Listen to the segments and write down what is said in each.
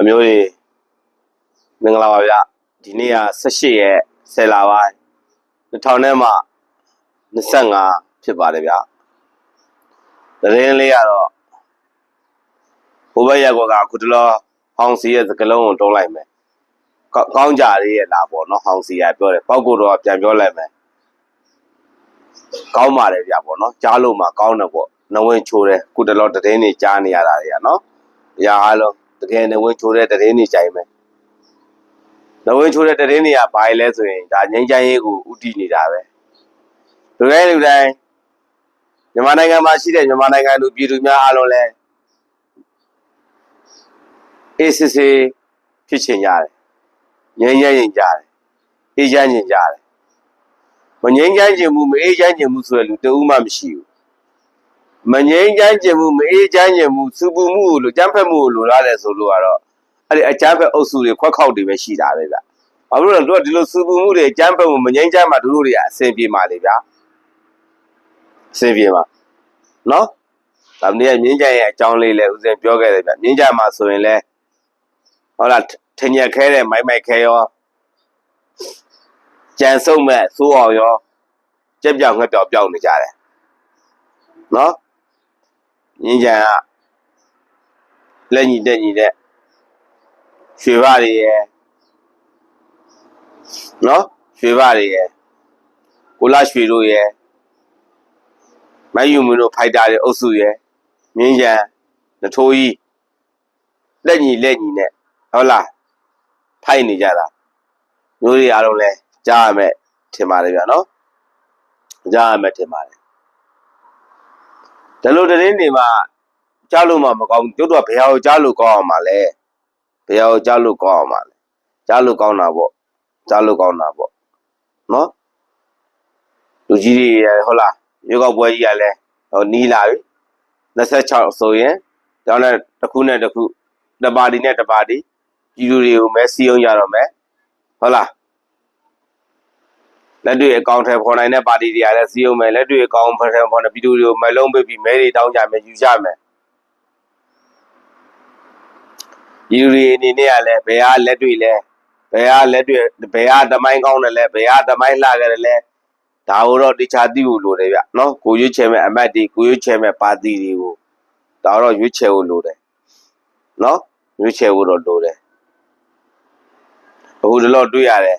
အမျိုးတွေမင်္ဂလာပါဗျဒီနေ့က18ရက်10လပိုင်း2000နဲ့မှ25ဖြစ်ပါတယ်ဗျသတင်းလေးကတော့ဘိုးဘက်ရက်ကွက်ကခုတလောဟောင်စီရဲ့စကလုံးကိုတုံးလိုက်မယ်ကောကောင်းကြလေးရဲ့လားပေါ့နော်ဟောင်စီကပြောတယ်ပေါက်ကိုတော့ပြန်ပြောလိုက်မယ်ကောင်းပါတယ်ဗျပေါ့နော်ကြားလို့မှကောင်းတယ်ပေါ့နဝင်ချိုးတယ်ခုတလောသတင်းတွေကြားနေရတာတွေကနော်အရာအားလုံး တကယ်နဝင်ချိုးတဲ့သတင်းတွေကြိုင်မယ်နဝင်ချိုးတဲ့တရင်တွေကဘာလဲဆိုရင်ဒါငိမ့်ချမ်းရေးကိုဥတည်နေတာပဲလူတိုင်းလူတိုင်းမြန်မာနိုင်ငံမှာရှိတဲ့မြန်မာနိုင်ငံလူပြည်သူများအားလုံးလဲအေးစစ်စစ်ဖြစ်ချင်ကြတယ်ငြိမ်းချမ်းရင်ကြတယ်အေးချမ်းရင်ကြတယ်မငြိမ်းချမ်းချင်ဘူးမအေးချမ်းချင်ဘူးဆိုတဲ့လူတဦးမှမရှိဘူး မငြိမ်းချမ်းချင်ဘူးမအေးချမ်းချင်ဘူးစူပူမှုကိုလိုကြမ်းဖက်မှုကိုလိုလားတယ်ဆိုလို့ကတော့အဲ့ဒီအကြမ်းဖက်အုပ်စုတွေခွက်ခေါက်တွေပဲရှိတာပဲဗျ။ဘာလို့လဲတို့ကဒီလိုစူပူမှုတွေအကြမ်းဖက်မှုမငြိမ်းချမ်းမှတို့တို့တွေကအဆင်ပြေပါလေဗျာ။အဆင်ပြေပါ။နော်။ဒါမင်းကငြိမ်းချမ်းရဲ့အကြောင်းလေးလဲဦးဇင်ပြောခဲ့တယ်ဗျ။ငြိမ်းချမ်းမှာဆိုရင်လဲဟုတ်လားထင်ရခဲတဲ့မိုက်မိုက်ခဲရောကြံစုံမဲ့သိုးအောင်ရောကြက်ပြောင်ငှက်ပြောင်ပြောင်းနေကြတယ်။နော်။ ငြိမ်းချမ်းကလက်ညီတက်ညီတဲ့ရွှေဘတွေရဲ့နော်ရွှေဘတွေရယ်ကိုလာရွှေတို့ရယ်မယူမီတို့ဖိုက်တာတွေအုပ်စုရယ်မြင်းရန်နထိုးကြီးလက်ညီလက်ညီနဲ့ဟုတ်လားဖိုက်နေကြတာမျိုးတွေအားလုံးလဲကြားရမယ်ထင်ပါတယ်ဗျာနော်ကြားရမယ်ထင်ပါတယ် ဒါလိုသတင်းတွေမှာကြားလို့မှမကောင်းဘူးတို့တော့ဘယ်ဟာကိုကြားလို့ကောင်းအောင်ပါလဲဘယ်ဟာကိုကြားလို့ကောင်းအောင်ပါလဲကြားလို့ကောင်းတာပေါ့ကြားလို့ကောင်းတာပေါ့နော်လူကြီးတွေရယ်ဟုတ်လားရွေးကောက်ပွဲကြီးကလည်းဟိုနီးလာပြီ26ဆိုရင်တောင်းတဲ့တစ်ခုနဲ့တစ်ခုတစ်ပါတီနဲ့တစ်ပါတီပြည်သူတွေကိုမဲစီအောင်ကြတော့မယ်ဟုတ်လား လက်တွေ့အကောင့်ထဲပေါ်နိုင်တဲ့ပါတီတွေကလည်းစီအောင်မယ်လက်တွေ့အကောင့်ထဲပေါ်တဲ့ပြည်သူတွေကိုမဲလုံးပေးပြီးမဲတွေတောင်းကြမယ်ယူကြမယ်ပြည်သူတွေအနေနဲ့ကလည်းဘယ်ဟာလက်တွေ့လဲဘယ်ဟာလက်တွေ့ဘယ်ဟာတမိုင်းကောင်းတယ်လဲဘယ်ဟာတမိုင်းလှခဲ့တယ်လဲဒါကိုတော့တခြားသိဖို့လိုတယ်ဗျနော်ကိုရွေးချယ်မဲ့အမတ်တွေကိုရွေးချယ်မဲ့ပါတီတွေကိုဒါတော့ရွေးချယ်ဖို့လိုတယ်နော်ရွေးချယ်ဖို့တော့လိုတယ်အခုဒီတော့တွေ့ရတယ်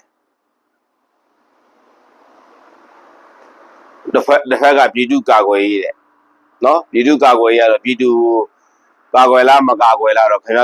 တစ်ဖက်တစ်ဖက်ကပြည်သူကာကွယ်ရေးတဲ့နော်ပြည်သူကာကွယ်ရေးကတော့ပြည်သူကိုကာကွယ်လားမကာကွယ်လားတော့ခင်ဗျား